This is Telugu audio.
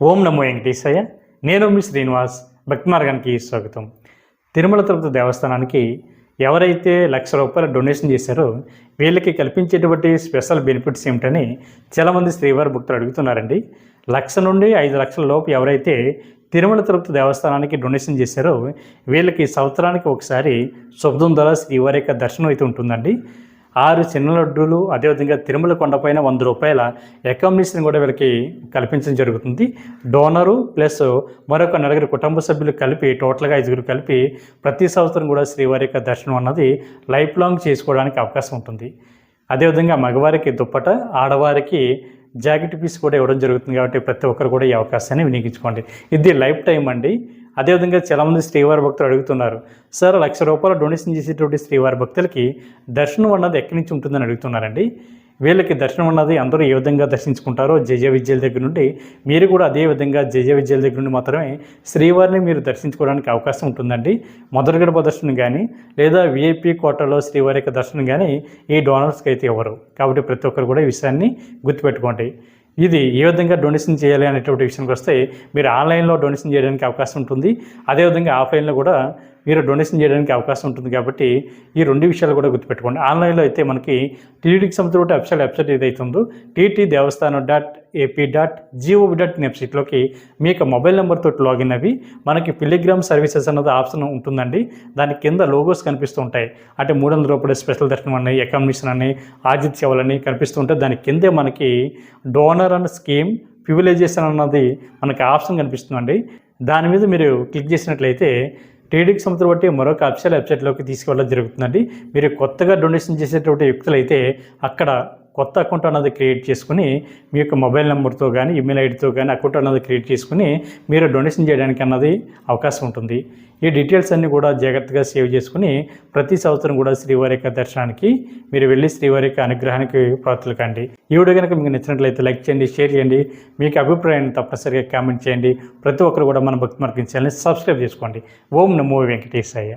ఓం నమో వెంకటేశయ్య. నేను మీ శ్రీనివాస్. భక్తి మార్గానికి స్వాగతం. తిరుమల తిరుపతి దేవస్థానానికి ఎవరైతే లక్ష రూపాయల డొనేషన్ చేశారో వీళ్ళకి కల్పించేటువంటి స్పెషల్ బెనిఫిట్స్ ఏమిటని చాలామంది శ్రీవారి భక్తులు అడుగుతున్నారండి. లక్ష నుండి ఐదు లక్షల లోపు ఎవరైతే తిరుమల తిరుపతి దేవస్థానానికి డొనేషన్ చేశారో వీళ్ళకి సంవత్సరానికి ఒకసారి శుభ్రం ద్వారా శ్రీవారి యొక్క దర్శనం అయితే ఉంటుందండి. ఆరు చిన్న లడ్డూలు అదేవిధంగా తిరుమల కొండపైన వంద రూపాయల అకామిడేషన్ కూడా వీళ్ళకి కల్పించడం జరుగుతుంది. డోనరు ప్లస్ మరొక నలుగురు కుటుంబ సభ్యులు కలిపి టోటల్గా ఐదుగురు కలిపి ప్రతి సంవత్సరం కూడా శ్రీవారి యొక్క దర్శనం అన్నది లైఫ్ లాంగ్ చేసుకోవడానికి అవకాశం ఉంటుంది. అదేవిధంగా మగవారికి దుప్పట ఆడవారికి జాకెట్ పీస్ కూడా ఇవ్వడం జరుగుతుంది కాబట్టి ప్రతి ఒక్కరు కూడా ఈ అవకాశాన్ని వినియోగించుకోండి. ఇది లైఫ్ టైం అండి. అదేవిధంగా చాలామంది శ్రీవారి భక్తులు అడుగుతున్నారు సార్ లక్ష రూపాయలు డొనేషన్ చేసేటువంటి శ్రీవారి భక్తులకి దర్శనం అన్నది ఎక్కడి నుంచి ఉంటుందని అడుగుతున్నారండి? వీళ్ళకి దర్శనం అన్నది అందరూ ఏ విధంగా దర్శించుకుంటారో జయ విద్యల దగ్గర నుండి మీరు కూడా అదే విధంగా జయ విద్యల దగ్గర నుండి మాత్రమే శ్రీవారిని మీరు దర్శించుకోవడానికి అవకాశం ఉంటుందండి. మొదటి గడప దర్శనం కానీ లేదా విఐపి కోటలో శ్రీవారి యొక్క దర్శనం కానీ ఈ డోనర్స్కి అయితే ఇవ్వరు కాబట్టి ప్రతి ఒక్కరు కూడా ఈ విషయాన్ని గుర్తుపెట్టుకోండి. ఇది ఏ విధంగా డొనేషన్ చేయాలి అనేటువంటి విషయానికి వస్తే మీరు ఆన్లైన్లో డొనేషన్ చేయడానికి అవకాశం ఉంటుంది. అదేవిధంగా ఆఫ్లైన్లో కూడా మీరు డొనేషన్ చేయడానికి అవకాశం ఉంటుంది కాబట్టి ఈ రెండు విషయాలు కూడా గుర్తుపెట్టుకోండి. ఆన్లైన్లో అయితే మనకి టీడీకి సంబంధించిన అఫిషియల్ వెబ్సైట్ ఏదైతే ఉందో TT Devasthanam dot AP dot GOV dot in వెబ్సైట్లోకి మీ యొక్క మొబైల్ నెంబర్తో లాగిన్ అవి మనకి పిలిగ్రామ్ సర్వీసెస్ అన్నది ఆప్షన్ ఉంటుందండి. దాని కింద లోగోస్ కనిపిస్తూ ఉంటాయి. అంటే మూడు వందల రూపాయలు స్పెషల్ దర్శనం అని అకామిడేషన్ అని ఆజిత్ సేవలని కనిపిస్తూ ఉంటాయి. దాని కిందే మనకి డోనర్ అండ్ స్కీమ్ ప్రివిలైజేషన్ అన్నది మనకి ఆప్షన్ కనిపిస్తుందండి. దాని మీద మీరు క్లిక్ చేసినట్లయితే టీడీకి సంస్థలు బట్టి మరొక అఫీషియల్ వెబ్సైట్లోకి తీసుకెళ్ళడం జరుగుతుందండి. మీరు కొత్తగా డొనేషన్ చేసేటువంటి వ్యక్తులైతే అక్కడ కొత్త అకౌంట్ అన్నది క్రియేట్ చేసుకుని మీ యొక్క మొబైల్ నెంబర్తో కానీ ఈమెయిల్ ఐడితో కానీ అకౌంట్ అన్నది క్రియేట్ చేసుకుని మీరు డొనేషన్ చేయడానికి అన్నది అవకాశం ఉంటుంది. ఈ డీటెయిల్స్ అన్నీ కూడా జాగ్రత్తగా సేవ్ చేసుకుని ప్రతి సంవత్సరం కూడా శ్రీవారి యొక్క దర్శనానికి మీరు వెళ్ళి శ్రీవారి యొక్క అనుగ్రహానికి పాత్రలు కండి. ఈ వీడియో కనుక మీకు నచ్చినట్లయితే లైక్ చేయండి షేర్ చేయండి. మీకు అభిప్రాయాన్ని తప్పనిసరిగా కామెంట్ చేయండి. ప్రతి ఒక్కరు కూడా మన భక్తి మార్గించాలని సబ్స్క్రైబ్ చేసుకోండి. ఓం నమో వెంకటేశాయ.